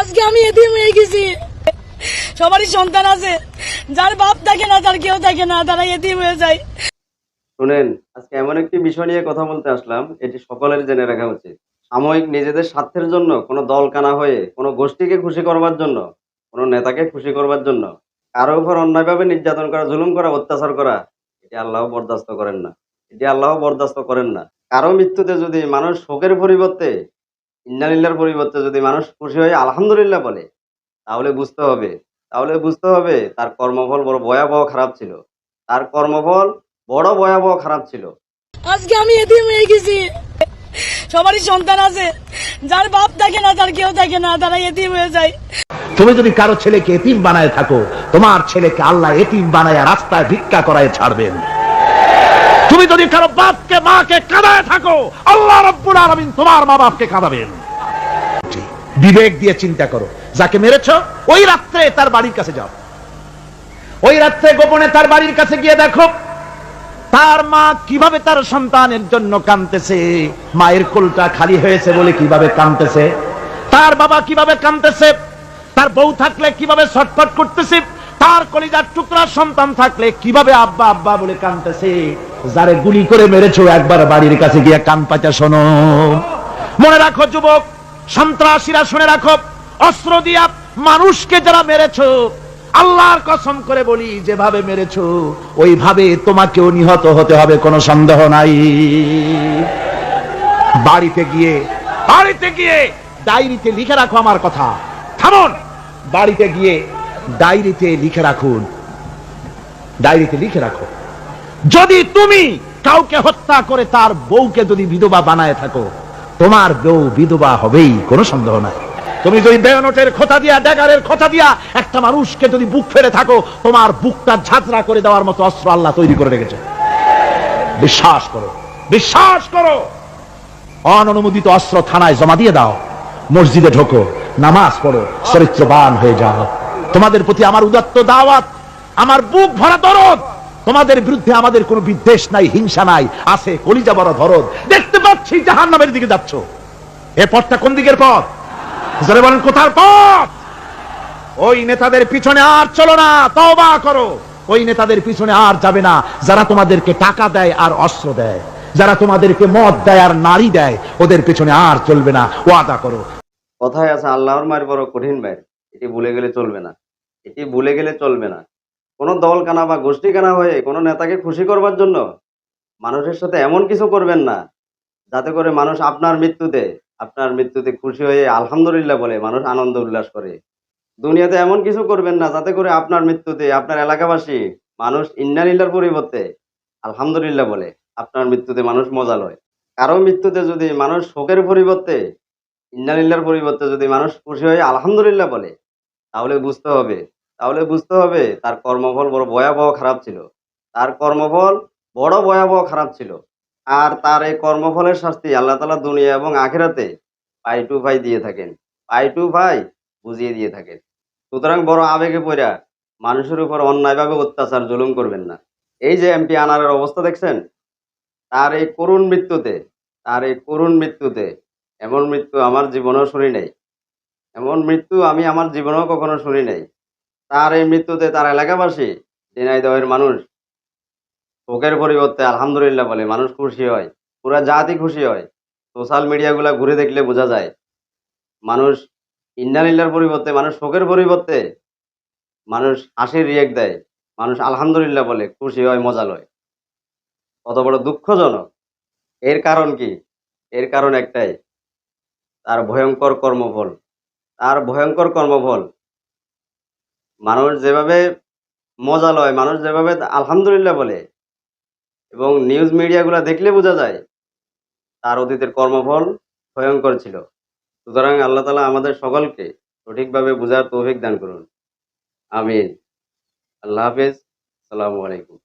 আজকে আমি এতিম হয়ে গেছি। সবারই সন্তান আছে। যার বাপ থাকে না তার কেউ থাকে না তারা এতিম হয়ে যায়। শুনেন, আজকে এমন একটি বিষয় নিয়ে কথা বলতে আসলাম, এটি সকলের জেনে রাখা উচিত। সাময়িক নিজেদের স্বার্থের জন্য, কোনো দল কানা হয়ে, কোনো গোষ্ঠীকে খুশি করবার জন্য, কোনো নেতাকে খুশি করবার জন্য, কারও উপর অন্যায়ভাবে নির্যাতন করা, জুলুম করা, অত্যাচার করা, এটি আল্লাহ বরদাস্ত করেন না। এটি আল্লাহ বরদাস্ত করেন না। কারও মৃত্যুতে যদি মানুষ শোকের পরিবর্তে ইন্নালিল্লার পরিবর্তে যদি মানুষ খুশি হয়ে আলহামদুলিল্লাহ বলে তাহলে বুঝতে হবে। তাহলে বুঝতে হবে তার কর্মফল বড় ভয়াবহ খারাপ ছিল। তার কর্মফল বড় ভয়াবহ খারাপ ছিল। আজকে আমি এতিম হয়ে গেছি। সবারই সন্তান আছে। যার বাপ থাকে না তার কেউ থাকে না তারা এতিম হয়ে যায়। তুমি যদি কারও ছেলেকে এতিম বানায় থাকো তোমার ছেলেকে আল্লাহ এতিম বানায় রাস্তায় ভিক্ষা করায় ছাড়বেন। তুমি যদি কারও বাপকে মাকে কাঁদায় থাকো আল্লাহ রব্বুল আলামিন তোমার মা বাপকে কাঁদাবেন। বিবেক দিয়ে চিন্তা করো। যাকে মেরেছ, ওই রাত্রে তার বাড়ির কাছে যাও। ওই রাত্রে গোপনে তার বাড়ির কাছে গিয়ে দেখো, তার মা কীভাবে তার সন্তানের জন্য কাঁদতেছে, মায়ের কোলটা খালি হয়েছে বলে কীভাবে কাঁদতেছে, তার বাবা কীভাবে কাঁদতেছে, তার বউ থাকলে কীভাবে ছটফট করতেছে, তার কলিজার টুকরা সন্তান থাকলে কীভাবে আব্বা আব্বা বলে কাঁদতেছে, যারে গুলি করে মেরেছো একবার বাড়ির কাছে গিয়ে কান পাচা শোনো। মনে রাখো, যুবক সন্ত্রাসীরা শুনে রাখো, অস্ত্র দিয়া মানুষকে যারা মেরেছো, আল্লাহর কসম করে বলি, যেভাবে মেরেছো, ওইভাবে তোমাকেও নিহত হতে হবে, কোনো সন্দেহ নাই। বাড়িতে গিয়ে বাড়িতে গিয়ে ডায়েরিতে লিখে রাখো আমার কথা। থামুন, বাড়িতে গিয়ে ডায়েরিতে লিখে রাখুন। ডায়েরিতে লিখে রাখো। যদি তুমি কাউকে হত্যা করে তার বউকে যদি বিধবা বানায় থাকো তোমার বউ বিধবা হবেই, কোনো সন্দেহ নাই। তুমি যদি বেয়নটের খোঁতা দিয়া, ড্যাগারের খোঁতা দিয়া একটা মানুষকে যদি বুক ফেলে থাকো, তোমার বুকটা ঝাঁঝরা করে দেওয়ার মতো অস্ত্র আল্লাহ তৈরি করে রেখেছে। বিশ্বাস করো বিশ্বাস করো। অননুমোদিত অস্ত্র থানায় জমা দিয়ে দাও, মসজিদে ঢোকো, নামাজ পড়ো, চরিত্রবান হয়ে যাও। তোমাদের প্রতি আমার উদাত্ত দাওয়াত, আমার বুক ভরা দরদ। তোমাদের বিরুদ্ধে আমাদের কোনো বিদ্বেষ নাই, হিংসা নাই, আছে কলিজা বড় ধরদ। দেখতে পাচ্ছি জাহান নামের দিকে যাচ্ছ। এ পথটা কোন দিকের পথ? বলেন, কোথার পথ? ওই নেতাদের পিছনে আর চলো না, তওবা করো। ওই নেতাদের পিছনে আর যাবে না। যারা তোমাদেরকে টাকা দেয় আর অস্ত্র দেয়, যারা তোমাদেরকে মদ দেয় আর নারী দেয়, ওদের পিছনে আর চলবে না। ওয়াদা করো। কথায় আছে, আল্লাহর মায়ের বড় কঠিন মায়ের এটি ভুলে গেলে চলবে না। এটি ভুলে গেলে চলবে না। কোনো দল কানা বা গোষ্ঠী কানা হয়ে কোনো নেতাকে খুশি করবার জন্য মানুষের সাথে এমন কিছু করবেন না যাতে করে মানুষ আপনার মৃত্যুতে আপনার মৃত্যুতে খুশি হয়ে আলহামদুলিল্লাহ বলে, মানুষ আনন্দ উল্লাস করে। দুনিয়াতে এমন কিছু করবেন না, যাতে করে আপনার মৃত্যুতে, আপনার এলাকাবাসী মানুষ ইন্নানিল্লার পরিবর্তে আলহামদুলিল্লাহ বলে, আপনার মৃত্যুতে মানুষ মজা লয়। কারও মৃত্যুতে যদি মানুষ শোকের পরিবর্তে, ইন্নালিল্লার পরিবর্তে যদি মানুষ খুশি হয়ে আলহামদুলিল্লাহ বলে, তাহলে বুঝতে হবে, তাহলে বুঝতে হবে তার কর্মফল বড় ভয়াবহ খারাপ ছিল। তার কর্মফল বড় ভয়াবহ খারাপ ছিল। আর তার এই কর্মফলের শাস্তি আল্লাহ তালা দুনিয়া এবং আখেরাতে পাই টু ভাই দিয়ে থাকেন। পাই টু ভাই বুঝিয়ে দিয়ে থাকেন। সুতরাং বড় আবেগে পড়া মানুষের উপর অন্যায়ভাবে অত্যাচার, জুলুম করবেন না। এই যে এমপি আনারের অবস্থা দেখছেন? তার এই করুণ মৃত্যুতে, তার এই করুণ মৃত্যুতে, এমন মৃত্যু আমার জীবনেও শুনি নাই। এমন মৃত্যু আমি আমার জীবনেও কখনো শুনি নাই। তার এই মৃত্যুতে তার এলাকাবাসী ঝিনাইদহের মানুষ শোকের পরিবর্তে আলহামদুলিল্লাহ বলে, মানুষ খুশি হয়, পুরা জাতি খুশি হয়। সোশ্যাল মিডিয়াগুলা ঘুরে দেখলে বোঝা যায়, মানুষ ইন্নালিল্লার পরিবর্তে, মানুষ শোকের পরিবর্তে, মানুষ হাসির রিয়েক্ট দেয়, মানুষ আলহামদুলিল্লাহ বলে, খুশি হয়, মজা লয়। কত বড় দুঃখজনক। এর কারণ কি? এর কারণ একটাই, তার ভয়ঙ্কর কর্মফল। তার ভয়ঙ্কর কর্মফল, মানুষ যেভাবে মজা লয়, মানুষ যেভাবে আলহামদুলিল্লাহ বলে এবং নিউজ মিডিয়াগুলো দেখলে বোঝা যায় তার অতীতের কর্মফল ভয়ঙ্কর ছিল। সুতরাং আল্লাহ তালা আমাদের সকলকে সঠিকভাবে বোঝার তৌফিক দান করুন। আমিন। আল্লাহ হাফেজ। সালামু আলাইকুম।